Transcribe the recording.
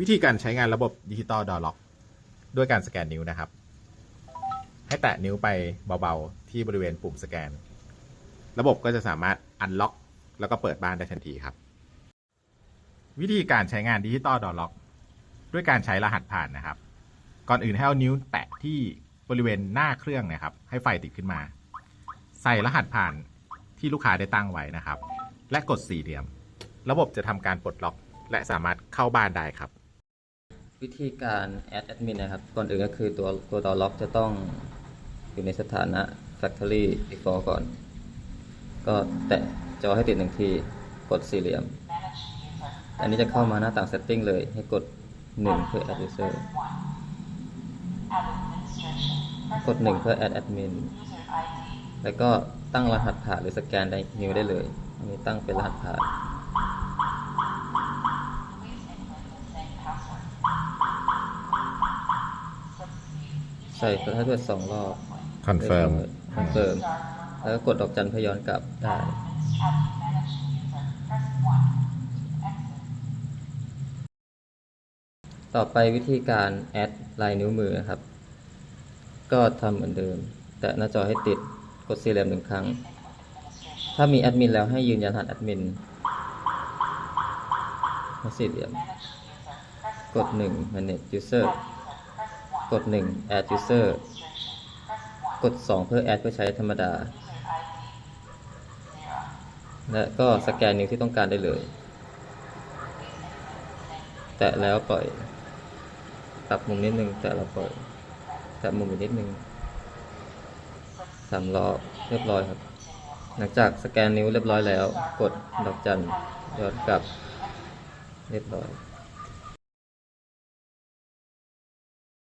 วิธีการใช้งานระบบดิจิตอลดอล็อกด้วยการสแกนนิ้วนะครับ ให้แตะนิ้วไปเบาๆ ที่บริเวณปุ่มสแกน ระบบก็จะสามารถอันล็อก แล้วก็เปิดบ้านได้ทันทีครับ วิธีการใช้งานดิจิตอลดอล็อกด้วยการใช้รหัสผ่านนะครับ ก่อนอื่นให้เอานิ้วแตะที่บริเวณหน้าเครื่องนะครับ ให้ไฟติดขึ้นมา ใส่รหัสผ่านที่ลูกค้าได้ตั้งไว้นะครับ และกดสี่เหลี่ยม ระบบจะทำการปลดล็อกและสามารถเข้าบ้านได้ครับ วิธีการ add admin นะครับ ก่อนอื่นก็คือตัวตัวดอล็อกจะต้องอยู่ในสถานะ factory default ก่อน ก็แตะจอให้ติดหนึ่งที กดสี่เหลี่ยม อันนี้จะเข้ามาหน้าต่าง setting เลย ให้กด 1 เพื่อ add user กด 1 เพื่อ add admin แล้วก็ตั้งรหัสผ่านหรือสแกนได้นิ้วได้เลย อันนี้ตั้งเป็นรหัสผ่าน ใส่พาสเวิร์ดสองรอบ Confirm คอนเฟิร์มแล้วก็กดดอกจันเพื่อย้อนกลับได้ต่อไปวิธีการแอดลายนิ้วมือนะครับ ก็ทำเหมือนเดิม แต่หน้าจอให้ติดกดสี่เหลี่ยมหนึ่งครั้ง ถ้ามีแอดมินแล้วให้ยืนยันรหัสแอดมินให้สี่เหลี่ยม กด1 manage user กด 1 add user กด 2 เพื่อ add เพื่อใช้ธรรมดา และก็สแกนนิ้วที่ต้องการได้เลย แตะแล้วปล่อยปรับมุมนิดนึง แตะแล้วปล่อย แตะมุมอีกนิดนึงสามรอเรียบร้อยครับ หลังจากสแกนนิ้วเรียบร้อยแล้ว กดดอกจันย้อนกลับ เรียบร้อย